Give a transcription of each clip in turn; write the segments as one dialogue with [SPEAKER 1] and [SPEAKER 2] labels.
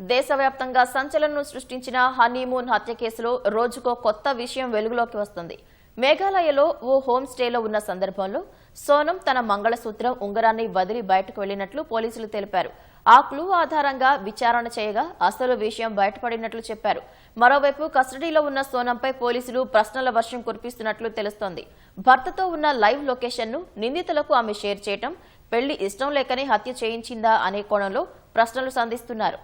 [SPEAKER 1] దేశవ్యాప్తంగా సంచలనం సృష్టించిన హనీమూన్ హత్య కేసులో రోజుకో కొత్త విషయం వెలుగులోకి వస్తుంది. మేఘాలయలో ఓ హోమ్ స్టేలో ఉన్న సందర్భంలో సోనం తన మంగళసూత్రం ఉంగరాన్ని వదిలి బయటకు వెళ్ళినట్లు పోలీసులు తెలిపారు. ఆ క్లూ ఆధారంగా విచారణ చేయగా అసలు విషయం బయటపడినట్లు చెప్పారు. మరోవైపు కస్టడీలో ఉన్న సోనంపై పోలీసులు ప్రశ్నల వర్షం కురిపిస్తున్నట్లు తెలుస్తోంది. భర్తతో ఉన్న లైవ్ లొకేషన్ను నిందితులకు ఆమె షేర్ చేయటం పెళ్ళి ఇష్టం లేకనే హత్య చేయించిందా అనే కోణంలో ప్రశ్నలు సంధిస్తున్నారు.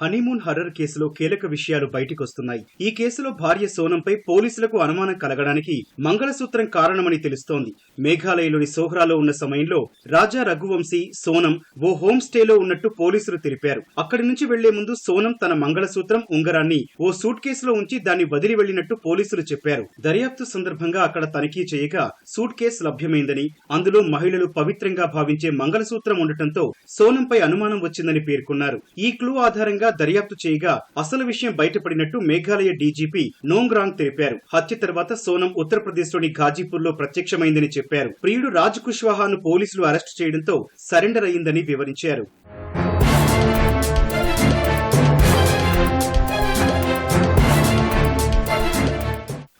[SPEAKER 2] హనీమూన్ హర్రర్ కేసులో కీలక విషయాలు బయటికొస్తున్నాయి. ఈ కేసులో భార్య సోనంపై పోలీసులకు అనుమానం కలగడానికి మంగళసూత్రం కారణమని తెలుస్తోంది. మేఘాలయలోని సోహ్రాలో ఉన్న సమయంలో రాజా రఘువంశీ సోనం ఓ హోమ్ స్టేలో ఉన్నట్టు పోలీసులు తెలిపారు. అక్కడి నుంచి వెళ్ళే ముందు సోనం తన మంగళసూత్రం ఉంగరాన్ని ఓ సూట్ కేసులో ఉంచి దాన్ని వదిలి వెళ్ళినట్టు పోలీసులు చెప్పారు. దర్యాప్తు సందర్భంగా అక్కడ తనిఖీ చేయగా సూట్ కేసు లభ్యమైందని అందులో మహిళలు పవిత్రంగా భావించే మంగళసూత్రం ఉండటంతో సోనంపై అనుమానం వచ్చిందని పేర్కొన్నారు. ఈ క్లూ ఆధారంగా దర్యాప్తు చేయగా అసలు విషయం బయటపడినట్టు మేఘాలయ డీజీపీ నోంగ్రాంగ్ తెలిపారు. హత్య తర్వాత సోనం ఉత్తరప్రదేశ్లోని ఘాజీపూర్లో ప్రత్యక్షమైందని చెప్పారు. ప్రియుడు రాజ్ కుష్వాహాను పోలీసులు అరెస్టు చేయడంతో సరెండర్ అయిందని వివరించారు.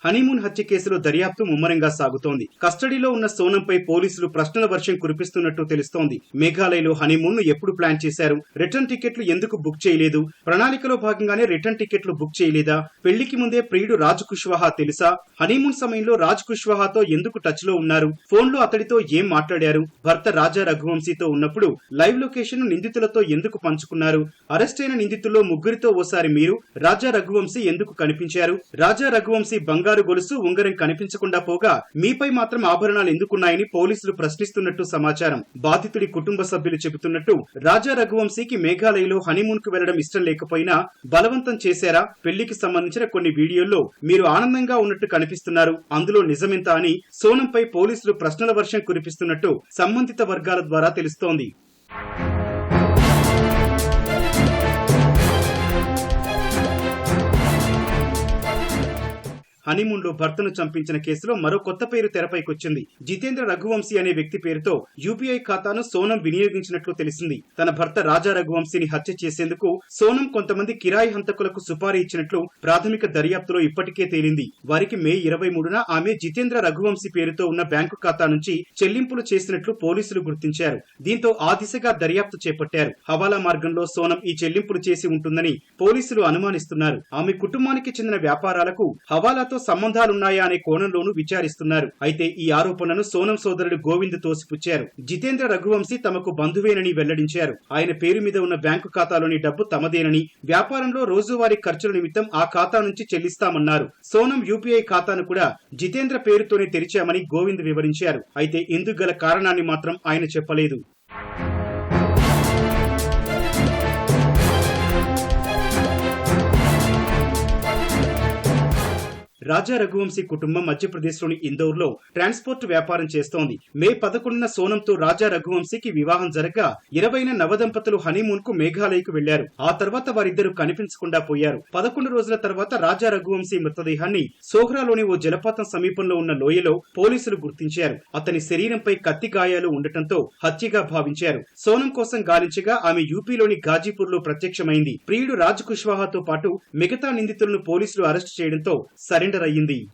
[SPEAKER 2] హనీమూన్ హత్య కేసులో దర్యాప్తు ముమ్మరంగా సాగుతోంది. కస్టడీలో ఉన్న సోనంపై పోలీసులు ప్రశ్నల వర్షం కురిపిస్తున్నట్టు తెలుస్తోంది. మేఘాలయలో హనీమూన్ను ఎప్పుడు ప్లాన్ చేశారు? రిటర్న్ టికెట్లు ఎందుకు బుక్ చేయలేదు? ప్రణాళికలో భాగంగానే రిటర్న్ టికెట్లు బుక్ చేయలేదా? పెళ్ళికి ముందే ప్రియుడు రాజ్ కుష్వాహా తెలుసా? హనీమూన్ సమయంలో రాజ్ కుష్వాహాతో ఎందుకు టచ్లో ఉన్నారు? ఫోన్లో అతడితో ఏం మాట్లాడారు? భర్త రాజా రఘువంశీతో ఉన్నప్పుడు లైవ్ లొకేషన్ నిందితులతో ఎందుకు పంచుకున్నారు? అరెస్ట్ అయిన నిందితుల్లో ముగ్గురితో ఓసారి మీరు రాజా రఘువంశీ ఎందుకు కనిపించారు? రాజా రఘువంశీ బంగారు గొలుసు ఉంగరం కనిపించకుండా పోగా మీపై మాత్రం ఆభరణాలు ఎందుకున్నాయని పోలీసులు ప్రశ్నిస్తున్నట్టు సమాచారం. బాధితుడి కుటుంబ సభ్యులు చెబుతున్నట్టు రాజా రఘువంశీకి మేఘాలయలో హనీమూన్కు వెళ్ళడం ఇష్టం లేకపోయినా బలవంతం చేశారా? పెళ్ళికి సంబంధించిన కొన్ని వీడియోల్లో మీరు ఆనందంగా ఉన్నట్టు కనిపిస్తున్నారు. అందులో నిజమెంత అని సోనంపై పోలీసులు ప్రశ్నల వర్షం కురిపిస్తున్నట్టు సంబంధిత వర్గాల ద్వారా తెలుస్తోంది. హనీమూన్లో భర్తను చంపించిన కేసులో మరో కొత్త పేరు తెరపైకొచ్చింది. జితేంద్ర రఘువంశీ అనే వ్యక్తి పేరుతో యూపీఐ ఖాతాను సోనం వినియోగించినట్లు తెలిసింది. తన భర్త రాజా రఘువంశీని హత్య చేసేందుకు సోనం కొంతమంది కిరాయి హంతకులకు సుపారీ ఇచ్చినట్లు ప్రాథమిక దర్యాప్తులో ఇప్పటికే తేలింది. వారికి మే ఇరవై మూడున ఆమె జితేంద్ర రఘువంశీ పేరుతో ఉన్న బ్యాంకు ఖాతా నుంచి చెల్లింపులు చేసినట్లు పోలీసులు గుర్తించారు. దీంతో ఆ దిశగా దర్యాప్తు చేపట్టారు. హవాలా మార్గంలో సోనం ఈ చెల్లింపులు చేసి ఉంటుందని పోలీసులు అనుమానిస్తున్నారు. ఆమె కుటుంబానికి చెందిన వ్యాపారాలకు హవాలాతో సంబంధాలున్నాయా అనే కోణంలోనూ విచారిస్తున్నారు. అయితే ఈ ఆరోపణను సోనం సోదరుడు గోవింద్ తోసిపుచ్చారు. జితేంద్ర రఘువంశీ తమకు బంధువేనని వెల్లడించారు. ఆయన పేరు మీద ఉన్న బ్యాంకు ఖాతాలోని డబ్బు తమదేనని వ్యాపారంలో రోజువారీ ఖర్చుల నిమిత్తం ఆ ఖాతా నుంచి చెల్లిస్తామన్నారు. సోనం యూపీఐ ఖాతాను కూడా జితేంద్ర పేరుతోనే తెరిచామని గోవింద్ వివరించారు. అయితే ఇందుకు గల కారణాన్ని మాత్రం ఆయన చెప్పలేదు. రాజా రఘువంశీ కుటుంబం మధ్యప్రదేశ్లోని ఇందోర్లో ట్రాన్స్పోర్ట్ వ్యాపారం చేస్తోంది. మే పదకొండున సోనంతో రాజా రఘువంశీకి వివాహం జరగ ఇరవైన నవదంపతులు హనీమూన్కు మేఘాలయకు వెళ్ళారు ఆ తర్వాత వారిద్దరూ కనిపించకుండా పోయారు. పదకొండు రోజుల తర్వాత రాజా రఘువంశీ మృతదేహాన్ని సోహ్రాలోని ఓ జలపాతం సమీపంలో ఉన్న లోయలో పోలీసులు గుర్తించారు. అతని శరీరంపై కత్తి గాయాలు ఉండటంతో హత్యగా భావించారు. సోనం కోసం గాలించగా ఆమె యూపీలోని గాజీపూర్లో ప్రత్యక్షమైంది. ప్రియుడు రాజ్ కుష్వాహాతో పాటు మిగతా నిందితులను పోలీసులు అరెస్టు చేయడంతో సరెండర్ అయ్యింది.